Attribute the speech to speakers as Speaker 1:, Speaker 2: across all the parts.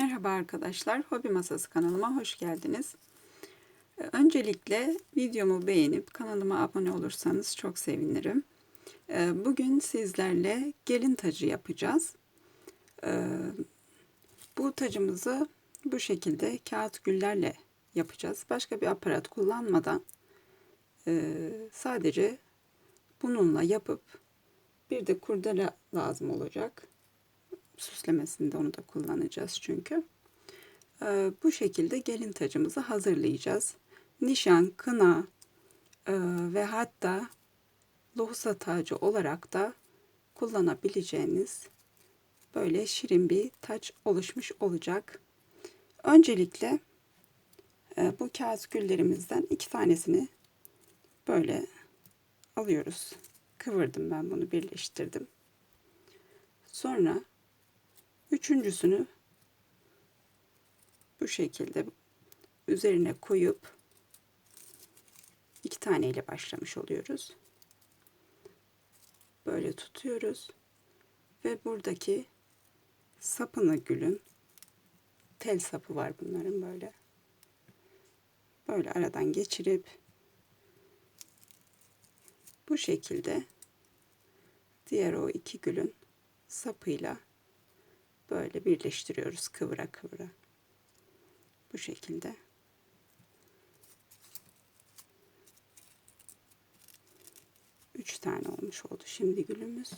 Speaker 1: Merhaba arkadaşlar, Hobi Masası kanalıma hoş geldiniz. Ee, Öncelikle videomu beğenip kanalıma abone olursanız çok sevinirim. Ee, Bugün sizlerle gelin tacı yapacağız. Ee, Bu tacımızı bu şekilde kağıt güllerle yapacağız. Başka bir aparat kullanmadan sadece bununla yapıp bir de kurdele lazım olacak süslemesinde onu da kullanacağız çünkü. Ee, bu şekilde gelin tacımızı hazırlayacağız. Nişan, kına e, ve hatta lohusa tacı olarak da kullanabileceğiniz böyle şirin bir taç oluşmuş olacak. Öncelikle e, bu kağıt güllerimizden iki tanesini böyle alıyoruz. Kıvırdım ben bunu birleştirdim. Sonra Üçüncüsünü bu şekilde üzerine koyup iki tane ile başlamış oluyoruz. Böyle tutuyoruz ve buradaki sapını gülün tel sapı var bunların böyle. Böyle aradan geçirip bu şekilde diğer o iki gülün sapıyla böyle birleştiriyoruz kıvıra kıvıra. Bu şekilde. Üç tane olmuş oldu şimdi gülümüz.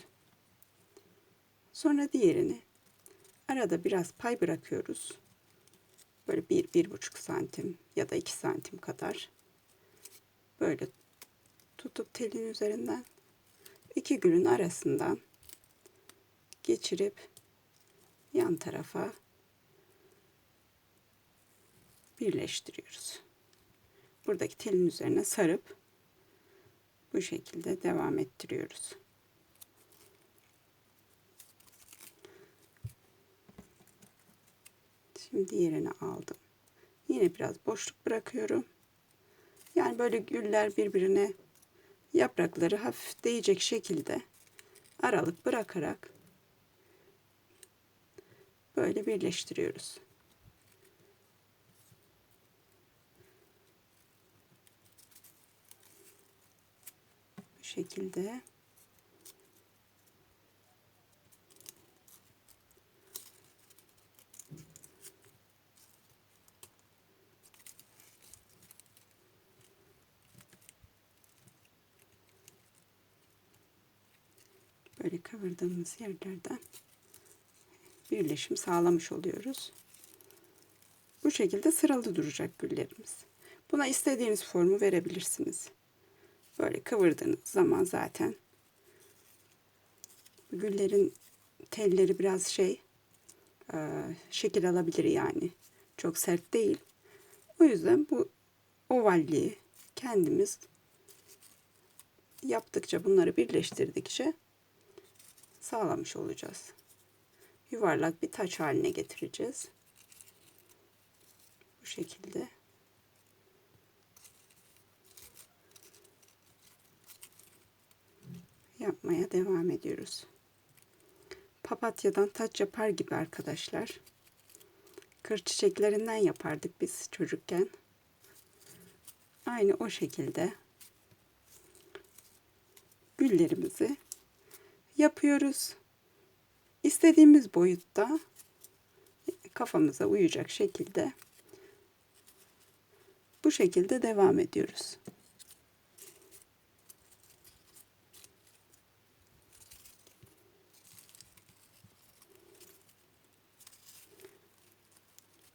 Speaker 1: Sonra diğerini arada biraz pay bırakıyoruz. Böyle bir, bir buçuk santim ya da iki santim kadar. Böyle tutup telin üzerinden iki gülün arasından geçirip yan tarafa birleştiriyoruz. Buradaki telin üzerine sarıp bu şekilde devam ettiriyoruz. Şimdi diğerini aldım. Yine biraz boşluk bırakıyorum. Yani böyle güller birbirine yaprakları hafif değecek şekilde aralık bırakarak böyle birleştiriyoruz. Bu şekilde böyle kıvırdığımız yerlerden birleşim sağlamış oluyoruz. Bu şekilde sıralı duracak güllerimiz. Buna istediğiniz formu verebilirsiniz. Böyle kıvırdığınız zaman zaten güllerin telleri biraz şey e, şekil alabilir yani. Çok sert değil. O yüzden bu ovalliği kendimiz yaptıkça bunları birleştirdikçe sağlamış olacağız yuvarlak bir taç haline getireceğiz. Bu şekilde. Yapmaya devam ediyoruz. Papatyadan taç yapar gibi arkadaşlar. Kır çiçeklerinden yapardık biz çocukken. Aynı o şekilde güllerimizi yapıyoruz istediğimiz boyutta kafamıza uyacak şekilde bu şekilde devam ediyoruz.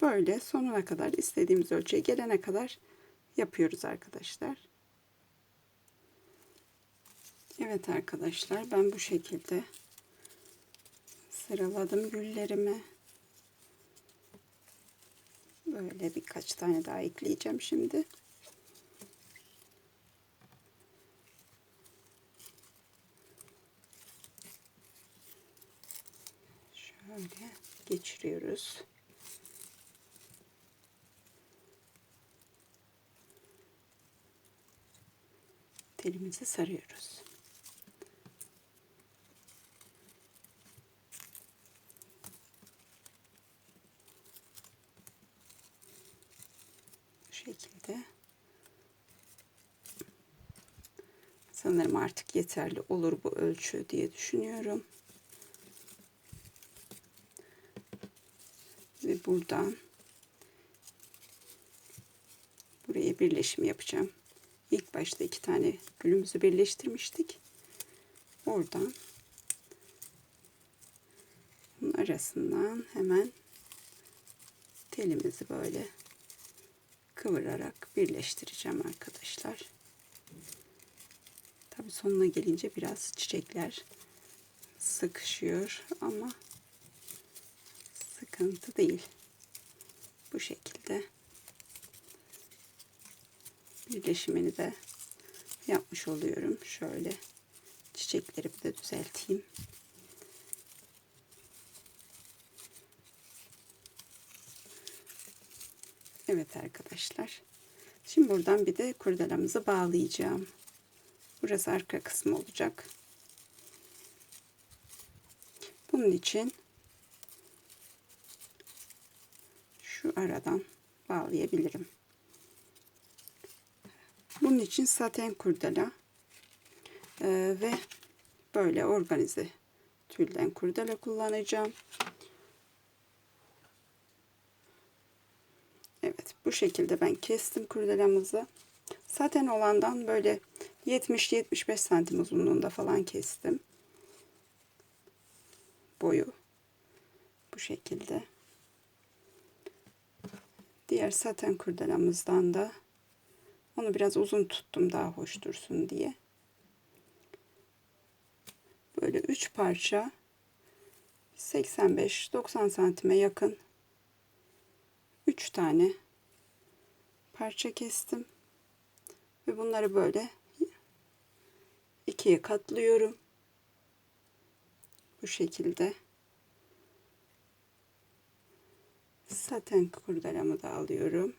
Speaker 1: Böyle sonuna kadar istediğimiz ölçüye gelene kadar yapıyoruz arkadaşlar. Evet arkadaşlar ben bu şekilde sıraladım güllerimi. Böyle birkaç tane daha ekleyeceğim şimdi. Şöyle geçiriyoruz. Telimizi sarıyoruz. Şekilde. Sanırım artık yeterli olur bu ölçü diye düşünüyorum. Ve buradan buraya birleşim yapacağım. İlk başta iki tane gülümüzü birleştirmiştik. Oradan bunun arasından hemen telimizi böyle kıvırarak birleştireceğim arkadaşlar. Tabi sonuna gelince biraz çiçekler sıkışıyor ama sıkıntı değil. Bu şekilde birleşimini de yapmış oluyorum. Şöyle çiçekleri bir de düzelteyim. Evet arkadaşlar. Şimdi buradan bir de kurdelamızı bağlayacağım. Burası arka kısmı olacak. Bunun için şu aradan bağlayabilirim. Bunun için saten kurdela e, ve böyle organize tülden kurdela kullanacağım. Evet bu şekilde ben kestim kurdelamızı. Saten olandan böyle 70-75 santim uzunluğunda falan kestim. Boyu bu şekilde. Diğer saten kurdelamızdan da onu biraz uzun tuttum daha hoş dursun diye. Böyle 3 parça 85-90 santime yakın 3 tane parça kestim. Ve bunları böyle ikiye katlıyorum. Bu şekilde. Saten kurdelamı da alıyorum.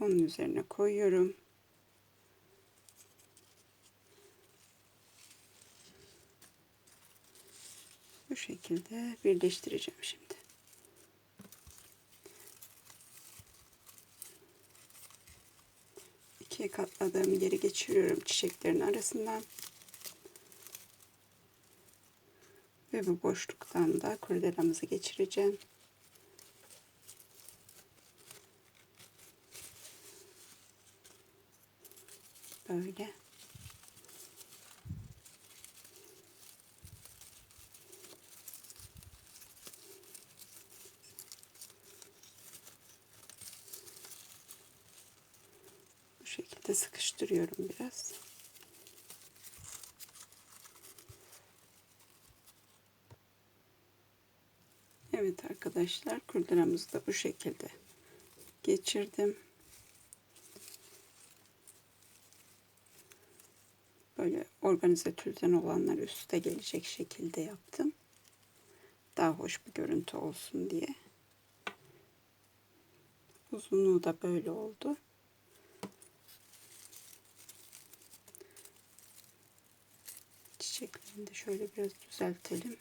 Speaker 1: Onun üzerine koyuyorum. Bu şekilde birleştireceğim şimdi. İkiye katladığım yeri geçiriyorum çiçeklerin arasından. Ve bu boşluktan da kurdelamızı geçireceğim. Böyle. Şekilde sıkıştırıyorum biraz. Evet arkadaşlar kurdelamızı da bu şekilde geçirdim. Böyle organize türden olanlar üstte gelecek şekilde yaptım. Daha hoş bir görüntü olsun diye. Uzunluğu da böyle oldu. De şöyle biraz düzeltelim.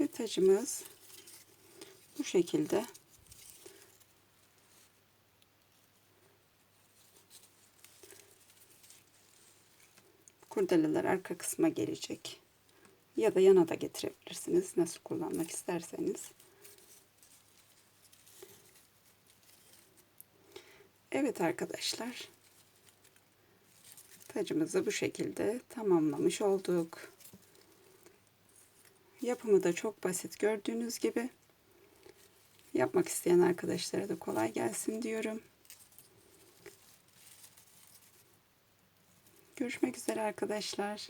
Speaker 1: Ve tacımız bu şekilde kurdeleler arka kısma gelecek. Ya da yana da getirebilirsiniz. Nasıl kullanmak isterseniz. Evet arkadaşlar. Tacımızı bu şekilde tamamlamış olduk. Yapımı da çok basit gördüğünüz gibi. Yapmak isteyen arkadaşlara da kolay gelsin diyorum. Görüşmek üzere arkadaşlar.